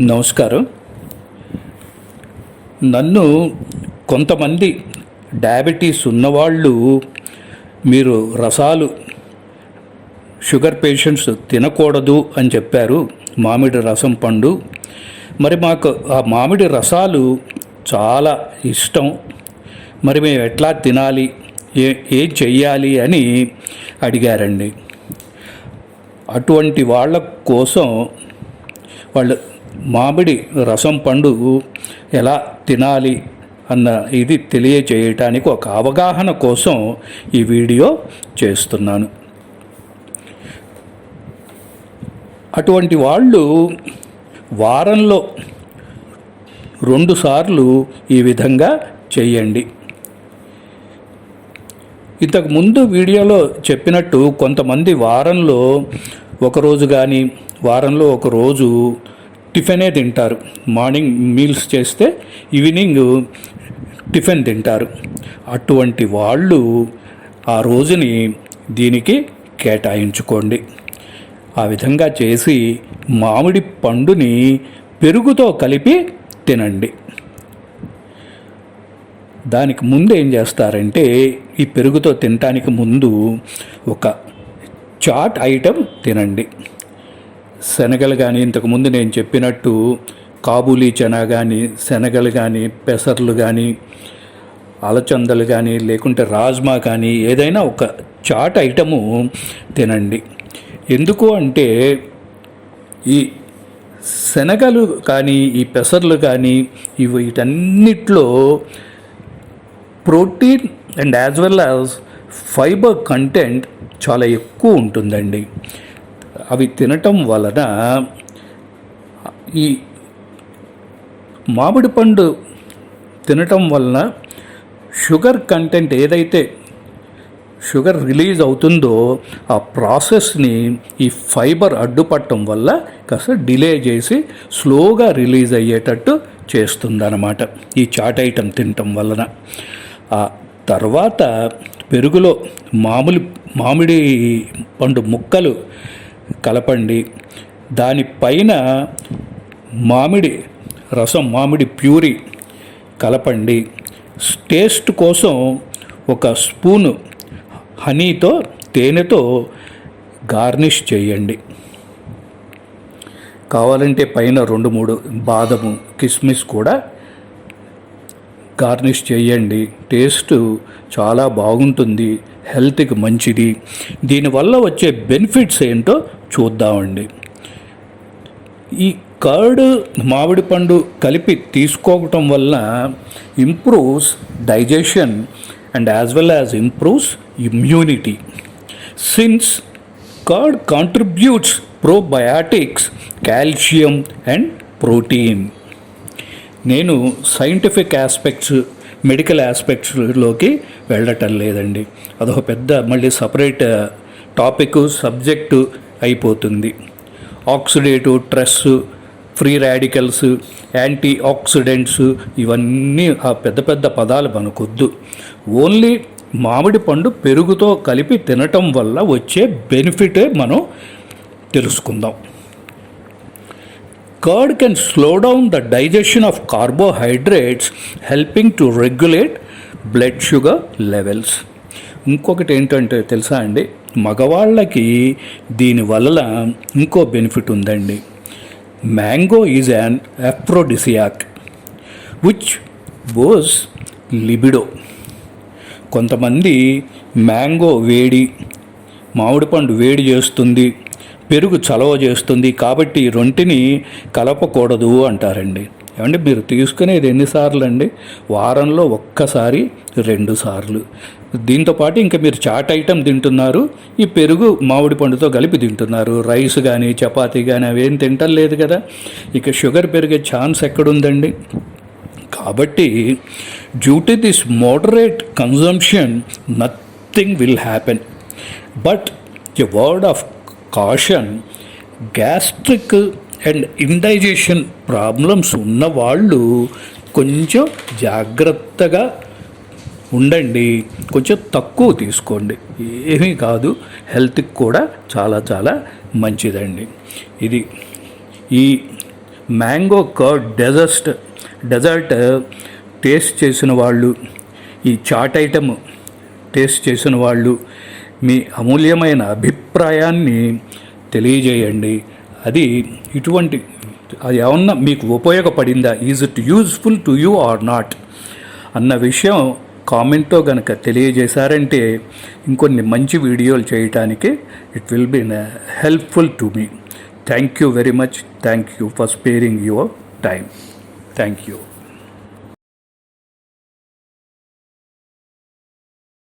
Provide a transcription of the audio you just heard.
నమస్కారం. నన్ను కొంతమంది డయాబెటీస్ ఉన్నవాళ్ళు మీరు రసాలు షుగర్ పేషెంట్స్ తినకూడదు అని చెప్పారు మామిడి రసం పండు. మరి మాకు ఆ మామిడి రసాలు చాలా ఇష్టం. మరి మేము ఎట్లా తినాలి ఏ ఏం చెయ్యాలి అని అడిగారండి. అటువంటి వాళ్ళ కోసం వాళ్ళు మామిడి రసం పండు ఎలా తినాలి అన్న ఇది తెలియచేయటానికి ఒక అవగాహన కోసం ఈ వీడియో చేస్తున్నాను. అటువంటి వాళ్ళు వారంలో రెండుసార్లు ఈ విధంగా చేయండి. ఇంతకుముందు వీడియోలో చెప్పినట్టు కొంతమంది వారంలో ఒకరోజు కానీ వారంలో ఒక రోజు టిఫినే తింటారు. మార్నింగ్ మీల్స్ చేస్తే ఈవినింగ్ టిఫిన్ తింటారు. అటువంటి వాళ్ళు ఆ రోజుని దీనికి కేటాయించుకోండి. ఆ విధంగా చేసి మామిడి పండుని పెరుగుతో కలిపి తినండి. దానికి ముందు ఏం చేస్తారంటే ఈ పెరుగుతో తినటానికి ముందు ఒక చాట్ ఐటెం తినండి. శనగలు కానీ ఇంతకుముందు నేను చెప్పినట్టు కాబూలీ చనా కానీ శనగలు కానీ పెసర్లు కానీ అలచందలు కానీ లేకుంటే రాజ్మా కానీ ఏదైనా ఒక చాట్ ఐటము తినండి. ఎందుకు అంటే ఈ శనగలు కానీ ఈ పెసర్లు కానీ ఇవి వీటన్నిటిలో protein and as well as fibre content చాలా ఎక్కువ ఉంటుందండి. అవి తినటం వలన ఈ మామిడి పండు తినటం వలన షుగర్ కంటెంట్ ఏదైతే షుగర్ రిలీజ్ అవుతుందో ఆ ప్రాసెస్ని ఈ ఫైబర్ అడ్డుపట్టడం వల్ల కాస్త డిలే చేసి స్లోగా రిలీజ్ అయ్యేటట్టు చేస్తుందన్నమాట ఈ చాట్ ఐటెం తినటం వలన. ఆ తర్వాత పెరుగులో మామూలు మామిడి పండు ముక్కలు కలపండి. దానిపైన మామిడి రసం మామిడి ప్యూరీ కలపండి. టేస్ట్ కోసం ఒక స్పూను హనీతో తేనెతో గార్నిష్ చేయండి. కావాలంటే పైన రెండు మూడు బాదము కిస్మిస్ కూడా గార్నిష్ చేయండి. టేస్ట్ చాలా బాగుంటుంది హెల్త్కి మంచిది. దీనివల్ల వచ్చే బెనిఫిట్స్ ఏంటో చూద్దామండి. ఈ కర్డ్ మామిడి పండు కలిపి తీసుకోవటం వల్ల improves digestion and as well as improves immunity. Since curd contributes probiotics calcium and protein. నేను సైంటిఫిక్ ఆస్పెక్ట్స్ మెడికల్ ఆస్పెక్ట్స్లోకి వెళ్ళటం లేదండి. అదొక పెద్ద మళ్ళీ సపరేట్ టాపిక్ సబ్జెక్టు అయిపోతుంది. Oxidative stress free radicals anti oxidants ఇవన్నీ ఆ పెద్ద పెద్ద పదాలు మనకొద్దు ఓన్లీ మామిడి పండు పెరుగుతో కలిపి తినటం వల్ల వచ్చే బెనిఫిటే మనం తెలుసుకుందాం. Curd can slow down the digestion of carbohydrates helping to regulate blood sugar levels. ఇంకొకటి ఏంటంటే తెలుసా అండి? మగవాళ్ళకి దీనివల్ల ఇంకో బెనిఫిట్ ఉందండి. Mango is an aphrodisiac which boosts libido కొంతమంది మ్యాంగో వేడి మామిడి పండు వేడి చేస్తుంది పెరుగు చలవ చేస్తుంది కాబట్టి రొంటిని కలపకూడదు అంటారండి. ఏమంటే మీరు తీసుకునేది ఎన్నిసార్లు అండి వారంలో ఒక్కసారి రెండు సార్లు. దీంతోపాటు ఇంకా మీరు చాట్ ఐటెం తింటున్నారు ఈ పెరుగు మామిడి పండుతో కలిపి తింటున్నారు. రైస్ కానీ చపాతీ కానీ అవేం తింటలేదు కదా. ఇక షుగర్ పెరిగే ఛాన్స్ ఎక్కడుందండి? కాబట్టి due to this moderate consumption nothing will happen. But a word of caution gastric and indigestion problems ఉన్న వాళ్ళు కొంచెం జాగ్రత్తగా ఉండండి. కొంచెం తక్కువ తీసుకోండి. ఏమీ కాదు. హెల్త్కి కూడా చాలా చాలా మంచిదండి. ఇది ఈ mango curd dessert dessert taste చేసిన వాళ్ళు ఈ చాట్ ఐటమ్ టేస్ట్ చేసిన వాళ్ళు మీ అమూల్యమైన అభిప్రాయాన్ని తెలియజేయండి. అది ఇటువంటి అది ఏమన్నా మీకు ఉపయోగపడిందా? Is it useful to you or not అన్న విషయం కామెంట్తో కనుక తెలియజేశారంటే ఇంకొన్ని మంచి వీడియోలు చేయటానికి it will be helpful to me thank you very much thank you for sparing your time thank you